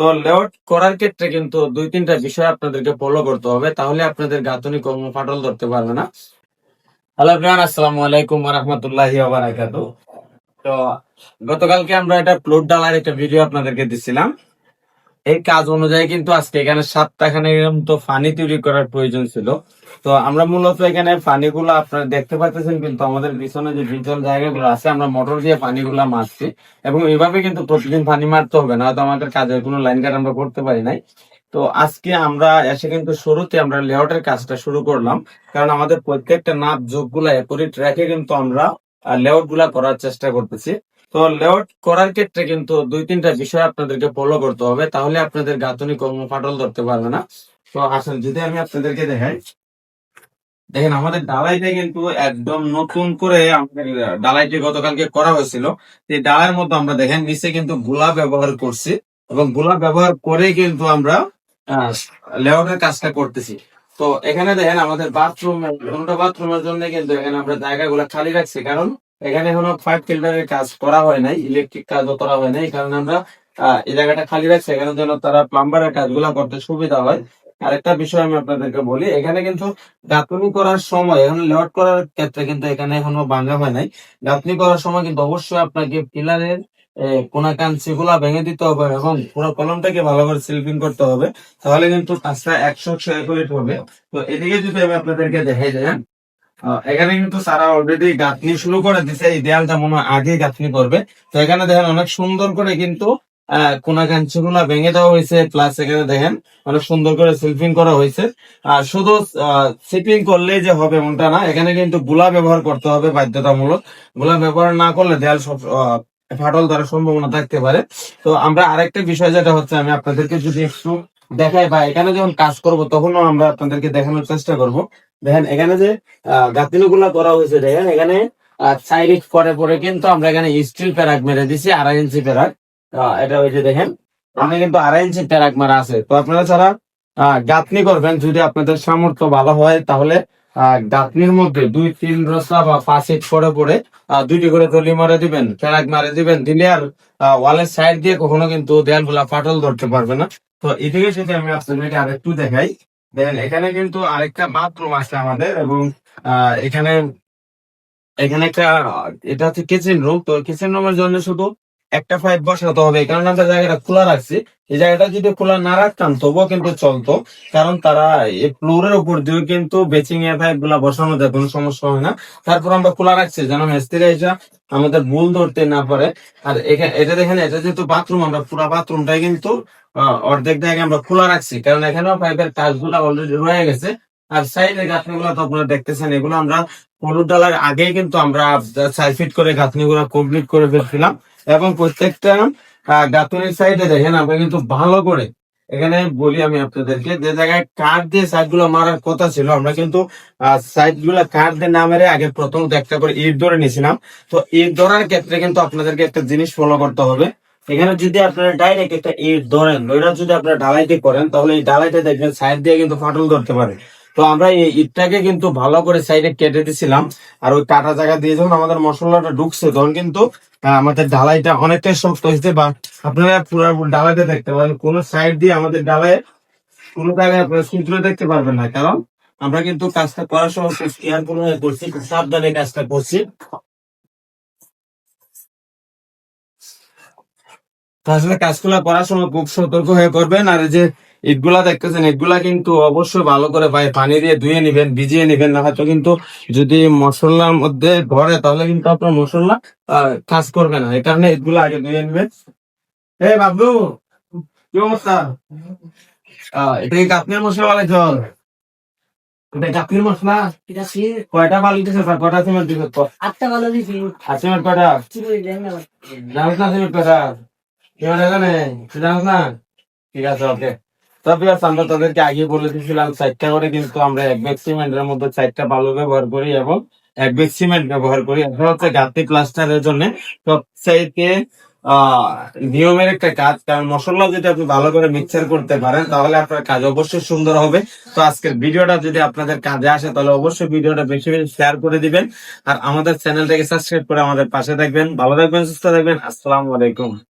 তো লেআউট করার ক্ষেত্রে কিন্তু দুই, তিনটা বিষয় আপনাদেরকে ফলো করতে হবে। তাহলে আপনাদের গাঁথনি কর্ম ফাটল ধরতে পারবে না। হ্যালো ফ্রেন্ড আসসালাম আলাইকুম রহমতুল্লাহ তো গতকালকে আমরা একটা প্লট ডালার একটা ভিডিও আপনাদেরকে দিছিলাম। এই কাজ অনুযায়ী কিন্তু আজকে এখানে সাতটাখানে তো ফানি তৈরি করার প্রয়োজন ছিল। তো আমরা মূলত এখানে পানিগুলো আপনারা দেখতে পাচ্ছেন, কিন্তু আমাদের পিছনে যে বিচল জায়গাগুলো আছে, আমরা মোটর দিয়ে পানিগুলা মারছি। এবং এইভাবে কিন্তু প্রতিদিন পানি মারতে হবে না হয়তো আমাদের কাজের কোনো লাইন কাট আমরা করতে পারি নাই। তো আজকে আমরা এসে কিন্তু শুরুতে আমরা লেআউটের কাজটা শুরু করলাম। কারণ আমাদের প্রত্যেকটা নাপ যোগগুলা একই ট্র্যাকে কিন্তু আমরা লেআউটগুলা করার চেষ্টা করতেছি। তো লেআউট করার ক্ষেত্রে কিন্তু দুই তিনটা বিষয় আপনাদেরকে ফলো করতে হবে। তাহলে আপনাদের গাঁথনি কর্ম ফাটল ধরতে পারবে না। তো আসলে যদি আমি আপনাদেরকে দেখাই। দেখেন, আমাদের ডালাইটা কিন্তু একদম নতুন করে আমাদের ডালাইটি গতকালকে করা হয়েছিল। এই ডালাইয়ের মধ্যে আমরা দেখেন, নিচে কিন্তু গোলা ব্যবহার করছি এবং গোলা ব্যবহার করে কিন্তু আমরা লেআউটের কাজটা করতেছি। তো এখানে দেখেন, আমাদের বাথরুম বাথরুমের জন্য কিন্তু এখানে আমরা জায়গাগুলো খালি রাখছি। কারণ এখানে এখনও ফাইভ ফিল্টারের কাজ করা হয় নাই ইলেকট্রিক কাজও করা হয় নাই এই কারণে আমরা এই জায়গাটা খালি রাখছি এখানে যেন তারা প্লাম্বারের কাজগুলো করতে সুবিধা হয়। আরেকটা বিষয় আমি আপনাদেরকে বলি এখানে কিন্তু গাঁথনি করার সময় এখন লেআউট করার ক্ষেত্রে কিন্তু এখানে এখনও ভাঙা হয় নাই। গাঁথনি করার সময় কিন্তু অবশ্যই আপনাকে পিলারের কোনা গুলা ভেঙে দিতে হবে এবং পুরো কলমটাকে ভালো করে সিলপিং করতে হবে। তাহলে কিন্তু কাজটা একশো একশো হবে। তো এদিকে যদি আমি আপনাদেরকে দেখাই দেন আহ, এখানে কিন্তু সারা অলরেডি গাঁথনি শুরু করে দিছে এই দেয়ালটা মনে হয় আগে গাঁথনি করবে। তো এখানে দেখেন অনেক সুন্দর করে কিন্তু কোনা কাঞ্চি গুলা ভেঙে দেওয়া হয়েছে প্লাস এখানে দেখেন অনেক সুন্দর করে সিলপিং করা হয়েছে। আর শুধু সিপিং করলেই যে হবে এমনটা না, এখানে কিন্তু গুলা ব্যবহার করতে হবে বাধ্যতামূলক। গুলা ব্যবহার না করলে দেয়াল সব ফাটল ধরার সম্ভাবনা থাকতে পারে। তো আমরা আরেকটা বিষয় যেটা হচ্ছে, আমি আপনাদেরকে যদি একটু দেখাই বা এখানে যখন কাজ করব তখনও আমরা আপনাদেরকে দেখানোর চেষ্টা করব। দেখেন, এখানে যে গাতিলগুলা করা হয়েছে, দেখেন, এখানে চার পরে পরে কিন্তু আমরা এখানে স্টিল প্যারাক মেরে দিছি, আড়াই ইঞ্চি প্যারাক এটা হয়েছে দেখেন আমি কিন্তু আড়াই ইঞ্চি প্যারাক মারা আছে। তো আপনারা যারা গাঁথনি করবেন, যদি আপনাদের সামর্থ্য ভালো হয়, তাহলে গাঁথনির মধ্যে দুই, তিন রসা বা পাঁচ ইট পরে পরে দুইটি করে তলি মারে দিবেন প্যারাক মারে দিবেন, দিলে আর ওয়ালের সাইড দিয়ে কখনো কিন্তু দেয়াল ফাটল ধরতে পারবে না। তো এদিকে যদি আমি আপনাদেরকে আরেকটু দেখাই, দেন এখানে কিন্তু আরেকটা বাথরুম আছে আমাদের এবং এখানে এখানে একটা, এটা হচ্ছে কিচেন রুম তো কিচেন রুমের জন্য শুধু একটা পাইপ বসাতে হবে কারণ আমরা জায়গাটা খোলা রাখছি। এই জায়গাটা যদি খোলা না রাখতাম, তবুও কিন্তু চলতো। কারণ তারা এই ফ্লোরের উপর দিয়ে কিন্তু বেচিং এর পাইপগুলা বসানো যায়, কোনো সমস্যা হয় না। তারপর আমরা খোলা রাখছি, যেন মিস্ত্রি এসে আমাদের ভুল ধরতে না পারে। আর এখানে এটা দেখেন, এটা যেহেতু বাথরুম আমরা পুরো বাথরুমটাই কিন্তু অর্ধেক জায়গায় আমরা খোলা রাখছি। কারণ এখানেও পাইপের কাজগুলো অলরেডি রয়ে গেছে। আর সাইডের গাঁথনিগুলো তো আপনারা দেখতেছেন, এগুলো আমরা হলুদ ডালার আগেই কিন্তু আমরা চার ফিট করে গাঁথনিগুলো কমপ্লিট করে ফেলছিলাম। এবং প্রত্যেকটা গাঁথনির সাইডে দেখেন, আমরা কিন্তু ভালো করে, এখানে বলি আমি আপনাদেরকে, যে জায়গায় কাঠ দিয়ে সাইডগুলো মারার কথা ছিল, আমরা কিন্তু সাইডগুলো কাঠ দিয়ে না মেরে আগে প্রথম একটা করে ইট ধরে নিয়েছিলাম। তো ইট ধরার ক্ষেত্রে কিন্তু আপনাদেরকে একটা জিনিস ফলো করতে হবে। এখানে যদি আপনারা ডাইরেক্ট একটা ইট ধরেন, ওইটা যদি আপনারা ঢালাইতে করেন, তাহলে এই ঢালাইতে দেখবেন সাইড দিয়ে কিন্তু ফাটল ধরতে পারে। তো আমরা এই ইটটাকে কিন্তু ভালো করে সাইডে কেটে দিছিলাম। আর ওই কাটা জায়গা দিয়ে যখন আমাদের মশলাটা ঢুকছে, তখন কিন্তু আমাদের ঢালাইটা অনেকটাই শক্ত হয়েছে বা আপনারা পুরো ঢালাইতে দেখতে পারেন। কোন সাইড দিয়ে আমাদের ঢালাই কোন জায়গায় আপনারা সূত্র দেখতে পারবেন না। কারণ আমরা কিন্তু কাজটা করার সময় খুব কেয়ারফুল হয়ে করছি, খুব সাবধানে কাজটা করছি। আসলে কাজগুলা করার সময় খুব সতর্ক হয়ে করবেন আর যে ইটগুলা দেখতেছেন ইটগুলা কিন্তু অবশ্যই ভালো করে পায়ে পানি দিয়ে ধুয়ে নিবেন ভিজিয়ে নিবেন না হয়তো কিন্তু যদি মশলার মধ্যে ধরে তাহলে কিন্তু আপনার মশলা কাজ করবে না। এই কারণে ইটগুলা আগে ধুয়ে নিবেন। এই বাবলু কি অবস্থা? এটা কি কাপনের মশলা বলে জল? এটা কাপনের মশলা? এটা কয়টা বালি দিছে স্যার? কয়টা সিমেন্ট দিছে? আটটা ভালো দিছি। আর সিমেন্ট কয়টা? চিনি দেন না জানিস না সিমেন্ট কয়টা? কেউ জানে জানিস না? ঠিক আছে ওকে। তবে আমরা তাদেরকে আগে বলে দিয়েছিলাম, চারটা করে কিন্তু আমরা এক ব্যাগ সিমেন্টের মধ্যে চারটা ব্যবহার করি এবং এক ব্যাগ সিমেন্ট ব্যবহার করি। এটা হচ্ছে প্লাস্টারের জন্য সবচাইতে নিয়মের একটা কাজ, কারণ মশলা যদি আপনি ভালো করে মিক্সার করতে পারেন, তাহলে আপনার কাজ অবশ্যই সুন্দর হবে। তো আজকের ভিডিওটা যদি আপনাদের কাজে আসে, তাহলে অবশ্যই ভিডিওটা বেশি বেশি শেয়ার করে দিবেন। আর আমাদের চ্যানেলটাকে সাবস্ক্রাইব করে আমাদের পাশে থাকবেন। ভালো থাকবেন, সুস্থ থাকবেন। আসসালামু আলাইকুম।